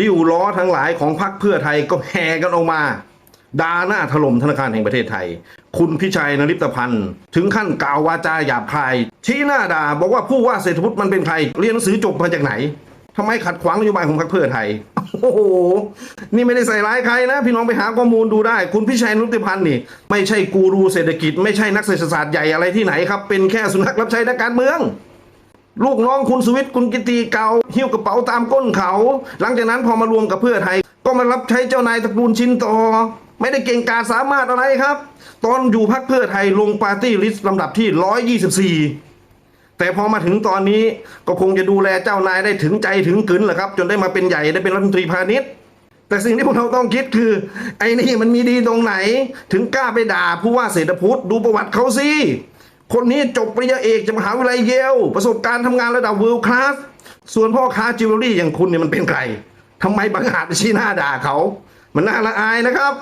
ริ้วล้อทั้งหลายของพรรคเพื่อไทยก็แห่กันออกมาด่าหน้าถล่มธนาคารแห่งประเทศไทย คุณพิชัยนริปตพันธ์ ถึงขั้นกล่าววาจาหยาบคาย ชี้หน้าด่าบอกว่าผู้ว่าเศรษฐพุทธมันเป็นใคร เรียนหนังสือจบมาจากไหนทำไมขัดขวางนโยบายของพรรคเพื่อไทย โอ้โห นี่ไม่ได้ใส่ร้ายใครนะ พี่น้องไปหาข้อมูลดูได้ คุณพิชัยนริปตพันธ์นี่ ไม่ใช่กูรูเศรษฐกิจ ไม่ใช่นักเศรษฐศาสตร์ใหญ่อะไรที่ไหนครับ เป็นแค่สุนัขรับใช้นักการเมือง ลูกน้องคุณสวิทย์คุณกิติเก่าหิ้วกระเป๋าตามก้นเขา หลังจากนั้นพอมารวมกับเพื่อไทย ก็มารับใช้เจ้านายตระกูลชินต่อไม่ได้เก่งกาสามารถอะไรครับ ตอนอยู่พักเพื่อไทยลงปาร์ตี้ลิสต์ลำดับที่ 124 แต่พอมาถึงตอนนี้ก็คงจะดูแลเจ้านายได้ถึงใจถึงกึนแหละครับ จนได้มาเป็นใหญ่ได้เป็นรัฐมนตรีพาณิชย์แต่สิ่งที่พวกเราต้องคิดคือ ไอ้นี่มันมีดีตรงไหน ถึงกล้าไปด่าผู้ว่าเศรษฐพุทธดูประวัติเขาสิ คนนี้จบปริญญาเอกจากมหาวิทยาลัยเยลประสบการณ์ทำงานระดับวิลคลาสส่วนพ่อค้าจิวเวลรี่อย่างคุณเนี่ยมันเป็นใครทำไมบังอาจไปชี้หน้าด่าเขา มันน่าละอายนะครับ